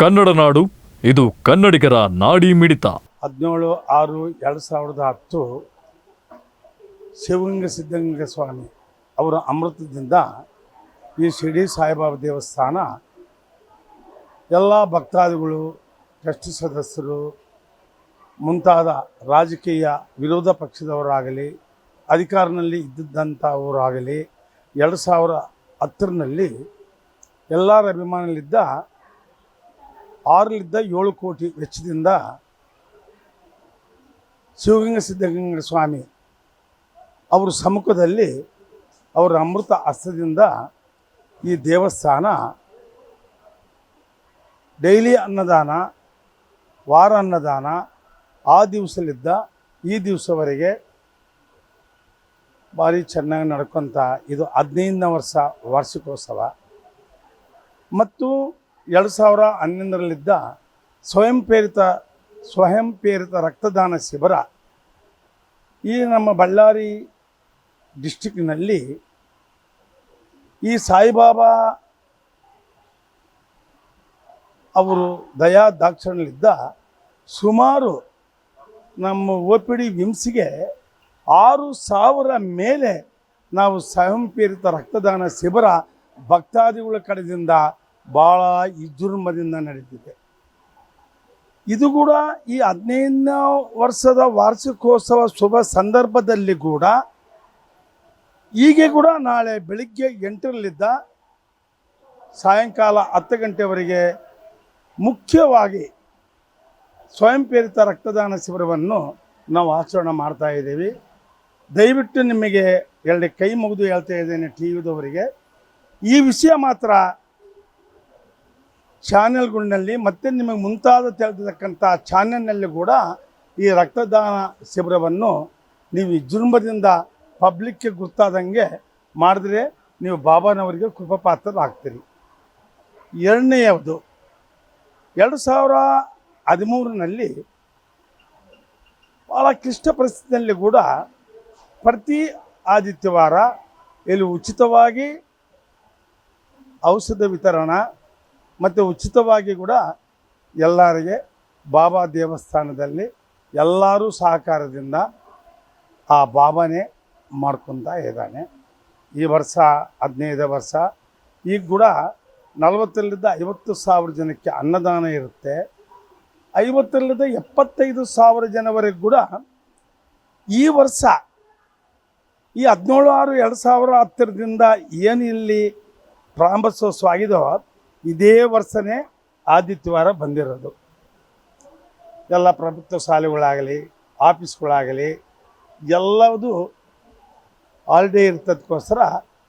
ಕನ್ನಡ ನಾಡು, ಇದು ಕನ್ನಡಿಗರ ನಾಡಿ ಮಿಡಿತ. ಹದಿನೇಳು ಆರು ಎರಡು ಸಾವಿರದ ಹತ್ತು ಶಿವಗಂಗ ಸಿದ್ಧಗಂಗ ಸ್ವಾಮಿ ಅವರ ಅಮೃತದಿಂದ ಈ ಶಿರ್ಡಿ ಸಾಯಿಬಾಬಾ ದೇವಸ್ಥಾನ ಎಲ್ಲ ಭಕ್ತಾದಿಗಳು ಟ್ರಸ್ಟ್ ಸದಸ್ಯರು, ಮುಂತಾದ ರಾಜಕೀಯ ವಿರೋಧ ಪಕ್ಷದವರಾಗಲಿ, ಅಧಿಕಾರನಲ್ಲಿ ಇದ್ದಂಥವರಾಗಲಿ ಎರಡು ಸಾವಿರ ಹತ್ತರಲ್ಲಿ ಎಲ್ಲರ ಅಭಿಮಾನಲಿದ್ದ ಆರರಿಂದ ಏಳು ಕೋಟಿ ವೆಚ್ಚದಿಂದ ಶಿವಗಂಗ ಸಿದ್ಧಗಂಗ ಸ್ವಾಮಿ ಅವರ ಸಮ್ಮುಖದಲ್ಲಿ ಅವರ ಅಮೃತ ಹಸ್ತದಿಂದ ಈ ದೇವಸ್ಥಾನ ಡೈಲಿ ಅನ್ನದಾನ, ವಾರ ಅನ್ನದಾನ, ಆ ದಿವಸಲಿದ್ದ ಈ ದಿವಸವರೆಗೆ ಭಾರಿ ಚೆನ್ನಾಗಿ ನಡ್ಕೊತ ಇದು ಹದಿನೈದನೇ ವರ್ಷ ವಾರ್ಷಿಕೋತ್ಸವ. ಮತ್ತು ಎರಡು ಸಾವಿರ ಹನ್ನೊಂದರಲ್ಲಿದ್ದ ಸ್ವಯಂ ಪ್ರೇರಿತ ಸ್ವಯಂ ಪ್ರೇರಿತ ರಕ್ತದಾನ ಶಿಬಿರ ಈ ನಮ್ಮ ಬಳ್ಳಾರಿ ಡಿಸ್ಟಿಕ್ನಲ್ಲಿ ಈ ಸಾಯಿಬಾಬಾ ಅವರು ದಯಾ ದಾಕ್ಷಿಣ್ಯಲ್ಲಿದ್ದ ಸುಮಾರು ನಮ್ಮ ಒ ಪಿ ಡಿ ವಿಮ್ಸ್ಗೆ ಆರು ಸಾವಿರ ಮೇಲೆ ನಾವು ಸ್ವಯಂ ಪ್ರೇರಿತ ರಕ್ತದಾನ ಶಿಬಿರ ಭಕ್ತಾದಿಗಳ ಕಡೆಯಿಂದ ಭಾಳ ವಿಜೃಂಭದಿಂದ ನಡೀತಿದೆ. ಇದು ಕೂಡ ಈ ಹದಿನೈದನೇ ವರ್ಷದ ವಾರ್ಷಿಕೋತ್ಸವ ಶುಭ ಸಂದರ್ಭದಲ್ಲಿ ಕೂಡ ಹೀಗೆ ಕೂಡ ನಾಳೆ ಬೆಳಿಗ್ಗೆ ಎಂಟರಲ್ಲಿದ್ದ ಸಾಯಂಕಾಲ ಹತ್ತು ಗಂಟೆವರೆಗೆ ಮುಖ್ಯವಾಗಿ ಸ್ವಯಂ ಪ್ರೇರಿತ ರಕ್ತದಾನ ಶಿಬಿರವನ್ನು ನಾವು ಆಚರಣೆ ಮಾಡ್ತಾ ಇದ್ದೀವಿ. ದಯವಿಟ್ಟು ನಿಮಗೆ ಎರಡು ಕೈ ಮುಗಿದು ಹೇಳ್ತಾ ಇದ್ದೇನೆ ಟಿ ವಿದವರಿಗೆ ಈ ವಿಷಯ ಮಾತ್ರ ಚಾನೆಲ್ಗಳಲ್ಲಿ ಮತ್ತೆ ನಿಮಗೆ ಮುಂತಾದ ತಿಳಿದಿರ್ತಕ್ಕಂಥ ಚಾನೆಲ್ನಲ್ಲಿ ಕೂಡ ಈ ರಕ್ತದಾನ ಶಿಬಿರವನ್ನು ನೀವು ವಿಜೃಂಭದಿಂದ ಪಬ್ಲಿಕ್ಗೆ ಗೊತ್ತಾದಂಗೆ ಮಾಡಿದ್ರೆ ನೀವು ಬಾಬಾನವರಿಗೆ ಕೃಪಪಾತ್ರರಾಗ್ತೀರಿ ಎರಡನೆಯದು, ಎರಡು ಸಾವಿರ ಹದಿಮೂರಿನಲ್ಲಿ ಭಾಳ ಕ್ಲಿಷ್ಟ ಪರಿಸ್ಥಿತಿಯಲ್ಲಿ ಕೂಡ ಪ್ರತಿ ಆದಿತ್ಯವಾರ ಇಲ್ಲಿ ಉಚಿತವಾಗಿ ಔಷಧ ವಿತರಣಾ ಮತ್ತು ಉಚಿತವಾಗಿ ಕೂಡ ಎಲ್ಲರಿಗೆ ಬಾಬಾ ದೇವಸ್ಥಾನದಲ್ಲಿ ಎಲ್ಲರೂ ಸಹಕಾರದಿಂದ ಆ ಬಾಬಾನೇ ಮಾಡ್ಕೊತಾ ಇದ್ದಾನೆ. ಈ ವರ್ಷ, ಹದಿನೈದು ವರ್ಷ, ಈಗ ಕೂಡ ನಲವತ್ತರಿಂದ ಐವತ್ತು ಸಾವಿರ ಜನಕ್ಕೆ ಅನ್ನದಾನ ಇರುತ್ತೆ. ಐವತ್ತರಲ್ಲಿದ್ದ ಎಪ್ಪತ್ತೈದು ಸಾವಿರ ಜನವರೆಗೆ ಕೂಡ ಈ ವರ್ಷ, ಈ ಹದಿನೇಳು ಆರು ಎರಡು ಸಾವಿರ ಹತ್ತಿರದಿಂದ ಏನು ಇಲ್ಲಿ ಪ್ರಾರಂಭೋತ್ಸವ ಆಗಿದೋ ಇದೇ ವರ್ಷನೇ ಆದಿತ್ಯವಾರ ಬಂದಿರೋದು. ಎಲ್ಲ ಪ್ರಭುತ್ವ ಶಾಲೆಗಳಾಗಲಿ, ಆಫೀಸ್ಗಳಾಗಲಿ ಎಲ್ಲದು ಆಲ್ಡೇ ಇರ್ತದಕ್ಕೋಸ್ಕರ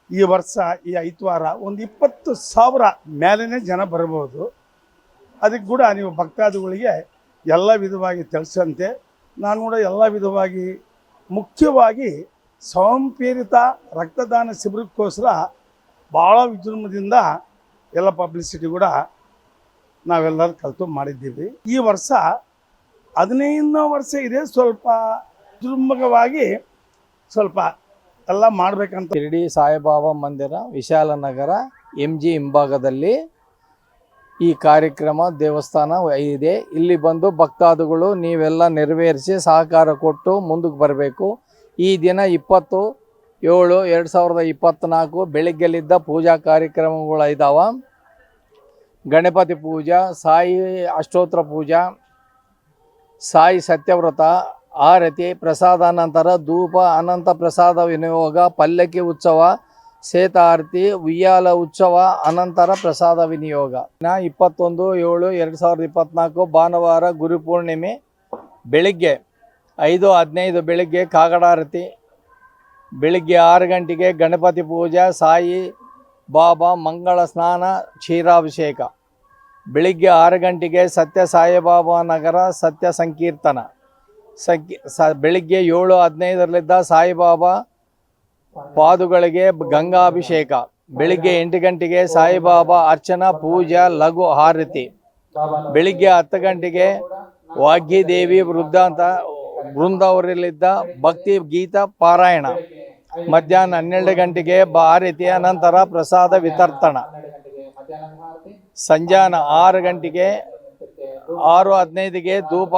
ಈ ವರ್ಷ, ಈ ಐತವಾರ ಒಂದು ಇಪ್ಪತ್ತು ಸಾವಿರ ಮೇಲೇ ಜನ ಬರ್ಬೋದು. ಅದಕ್ಕೆ ಕೂಡ ನೀವು ಭಕ್ತಾದಿಗಳಿಗೆ ಎಲ್ಲ ವಿಧವಾಗಿ ತಿಳಿಸಂತೆ. ನಾನು ಕೂಡ ಎಲ್ಲ ವಿಧವಾಗಿ ಮುಖ್ಯವಾಗಿ ಸ್ವಯಂಪ್ರೇರಿತ ರಕ್ತದಾನ ಶಿಬಿರಕ್ಕೋಸ್ಕರ ಭಾಳ ವಿಜೃಂಭದಿಂದ ಎಲ್ಲ ಪಬ್ಲಿಸಿಟಿ ಕೂಡ ನಾವೆಲ್ಲರೂ ಕಲಿತು ಮಾಡಿದ್ದೀವಿ. ಈ ವರ್ಷ ಹದಿನೈದನೇ ವರ್ಷ ಇದೆ, ಸ್ವಲ್ಪ ವಿಜೃಂಭಕವಾಗಿ ಸ್ವಲ್ಪ ಎಲ್ಲ ಮಾಡಬೇಕಂತ ಶಿರಡಿ ಸಾಯಿಬಾಬಾ ಮಂದಿರ ವಿಶಾಲನಗರ ಎಂ ಜಿ ಹಿಂಭಾಗದಲ್ಲಿ ಈ ಕಾರ್ಯಕ್ರಮ ದೇವಸ್ಥಾನ ಇದೆ. ಇಲ್ಲಿ ಬಂದು ಭಕ್ತಾದಿಗಳು ನೀವೆಲ್ಲ ನೆರವೇರಿಸಿ ಸಹಕಾರ ಕೊಟ್ಟು ಮುಂದಕ್ಕೆ ಬರಬೇಕು. ಈ ದಿನ ಇಪ್ಪತ್ತು ಏಳು, ಎರಡು ಸಾವಿರದ ಇಪ್ಪತ್ತ್ನಾಲ್ಕು ಬೆಳಗ್ಗೆಲಿದ್ದ ಪೂಜಾ ಕಾರ್ಯಕ್ರಮಗಳು ಇದ್ದಾವೆ ಗಣಪತಿ ಪೂಜಾ, ಸಾಯಿ ಅಷ್ಟೋತ್ರ ಪೂಜಾ, ಸಾಯಿ ಸತ್ಯವ್ರತ, ಆರತಿ, ಪ್ರಸಾದ ನಂತರ ಧೂಪ, ಅನಂತ ಪ್ರಸಾದ ವಿನಿಯೋಗ, ಪಲ್ಲಕ್ಕಿ ಉತ್ಸವ ಸೇತಾರತಿ ಉಯ್ಯಾಲ ಉತ್ಸವ, ಅನಂತರ ಪ್ರಸಾದ ವಿನಿಯೋಗ. ನಾ ಇಪ್ಪತ್ತೊಂದು, ಏಳು, ಎರಡು ಸಾವಿರದ ಇಪ್ಪತ್ತ್ನಾಲ್ಕು ಭಾನುವಾರ ಗುರುಪೂರ್ಣಿಮೆ ಬೆಳಿಗ್ಗೆ ಐದು, ಹದಿನೈದು ಬೆಳಿಗ್ಗೆ ಕಾಗಡಾರತಿ ಬೆಳಿಗ್ಗೆ ಆರು ಗಂಟೆಗೆ ಗಣಪತಿ ಪೂಜೆ, ಸಾಯಿ, ಬಾಬಾ, ಮಂಗಳ ಸ್ನಾನ, ಕ್ಷೀರಾಭಿಷೇಕ. ಬೆಳಿಗ್ಗೆ ಆರು ಗಂಟೆಗೆ ಸತ್ಯ ಸಾಯಿಬಾಬಾ ನಗರ ಸತ್ಯ ಸಂಕೀರ್ತನ. ಸಂಕಿ, ಸ, ಬೆಳಿಗ್ಗೆ ಏಳು ಹದಿನೈದರಲ್ಲಿದ್ದ ಸಾಯಿಬಾಬಾ ಪಾದುಗಳಿಗೆ ಗಂಗಾಭಿಷೇಕ. ಬೆಳಿಗ್ಗೆ ಎಂಟು ಗಂಟೆಗೆ ಸಾಯಿಬಾಬಾ ಅರ್ಚನಾ, ಪೂಜಾ, ಲಘು ಆರತಿ. ಬೆಳಿಗ್ಗೆ ಹತ್ತು ಗಂಟೆಗೆ ವಾಗ್ಯದೇವಿ ವೃದ್ಧಾಂತ ವೃಂದವರಲ್ಲಿದ್ದ ಭಕ್ತಿ ಗೀತ ಪಾರಾಯಣ. ಮಧ್ಯಾಹ್ನ ಹನ್ನೆರಡು ಗಂಟೆಗೆ ಭಾರತೀಯ ಅನಂತರ ಪ್ರಸಾದ ವಿತರ್ತನ ಸಂಜಾನ ಆರು ಗಂಟೆಗೆ, ಆರು ಹದಿನೈದಿಗೆ ಧೂಪ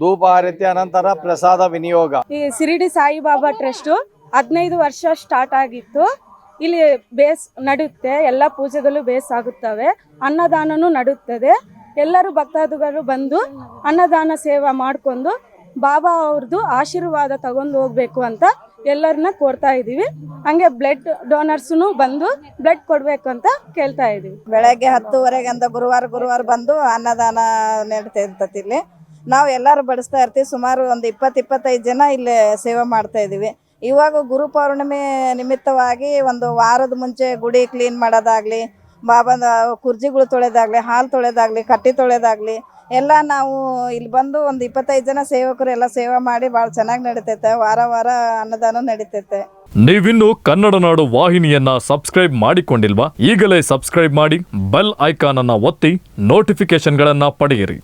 ಧೂಪ ಆರತಿ ಅನಂತರ ಪ್ರಸಾದ ವಿನಿಯೋಗ. ಈ ಸಿರಿಡಿ ಸಾಯಿಬಾಬಾ ಟ್ರಸ್ಟು ಹದಿನೈದು ವರ್ಷ ಸ್ಟಾರ್ಟ್ ಆಗಿತ್ತು. ಇಲ್ಲಿ ಬೇಸ್ ನಡೆಯುತ್ತೆ, ಎಲ್ಲ ಪೂಜೆಗಳು ಬೇಸ್ ಆಗುತ್ತವೆ, ಅನ್ನದಾನನೂ ನಡುತ್ತದೆ ಎಲ್ಲರೂ ಭಕ್ತಾದಿಗಳು ಬಂದು ಅನ್ನದಾನ ಸೇವೆ ಮಾಡಿಕೊಂಡು ಬಾಬಾ ಅವ್ರದ್ದು ಆಶೀರ್ವಾದ ತಗೊಂಡು ಹೋಗ್ಬೇಕು ಅಂತ ಎಲ್ಲರನ್ನ ಕೋರ್ತಾ ಇದ್ದೀವಿ ಹಂಗೆ ಬ್ಲಡ್ ಡೋನರ್ಸ್ನು ಬಂದು ಬ್ಲಡ್ ಕೊಡಬೇಕು ಅಂತ ಕೇಳ್ತಾ ಇದ್ದೀವಿ ಬೆಳಗ್ಗೆ ಹತ್ತುವರೆಗೆ ಅಂತ ಗುರುವಾರ ಗುರುವಾರ ಬಂದು ಅನ್ನದಾನ ನಡೀತಾ ಇರ್ತತಿ ಇಲ್ಲಿ. ನಾವು ಎಲ್ಲರೂ ಬಡಿಸ್ತಾ ಇರ್ತೀವಿ. ಸುಮಾರು ಒಂದು ಇಪ್ಪತ್ತು, ಇಪ್ಪತ್ತೈದು ಜನ ಇಲ್ಲಿ ಸೇವೆ ಮಾಡ್ತಾ ಇದ್ದೀವಿ ಇವಾಗ ಗುರು ಪೌರ್ಣಿಮೆ ನಿಮಿತ್ತವಾಗಿ ಒಂದು ವಾರದ ಮುಂಚೆ ಗುಡಿ ಕ್ಲೀನ್ ಮಾಡೋದಾಗ್ಲಿ, ಬಾಬಾ ಕುರ್ಜಿಗಳು ತೊಳೆದಾಗಲಿ, ಹಾಲು ತೊಳೆದಾಗಲಿ, ಕಟ್ಟಿ ತೊಳೆದಾಗ್ಲಿ ಎಲ್ಲ ನಾವು ಇಲ್ಲಿ ಬಂದು ಒಂದು ಇಪ್ಪತ್ತೈದು ಜನ ಸೇವಕರು ಎಲ್ಲ ಸೇವೆ ಮಾಡಿ ಭಾಳ ಚೆನ್ನಾಗಿ ನಡೀತೈತೆ. ವಾರ ವಾರ ಅನ್ನದಾನ ನಡೀತೈತೆ. ನೀವಿನ್ನು ಕನ್ನಡ ನಾಡು ವಾಹಿನಿಯನ್ನ ಸಬ್ಸ್ಕ್ರೈಬ್ ಮಾಡಿಕೊಂಡಿಲ್ವಾ? ಈಗಲೇ ಸಬ್ಸ್ಕ್ರೈಬ್ ಮಾಡಿ, ಬೆಲ್ ಐಕಾನ್ ಅನ್ನ ಒತ್ತಿ ನೋಟಿಫಿಕೇಶನ್ಗಳನ್ನ ಪಡೆಯಿರಿ.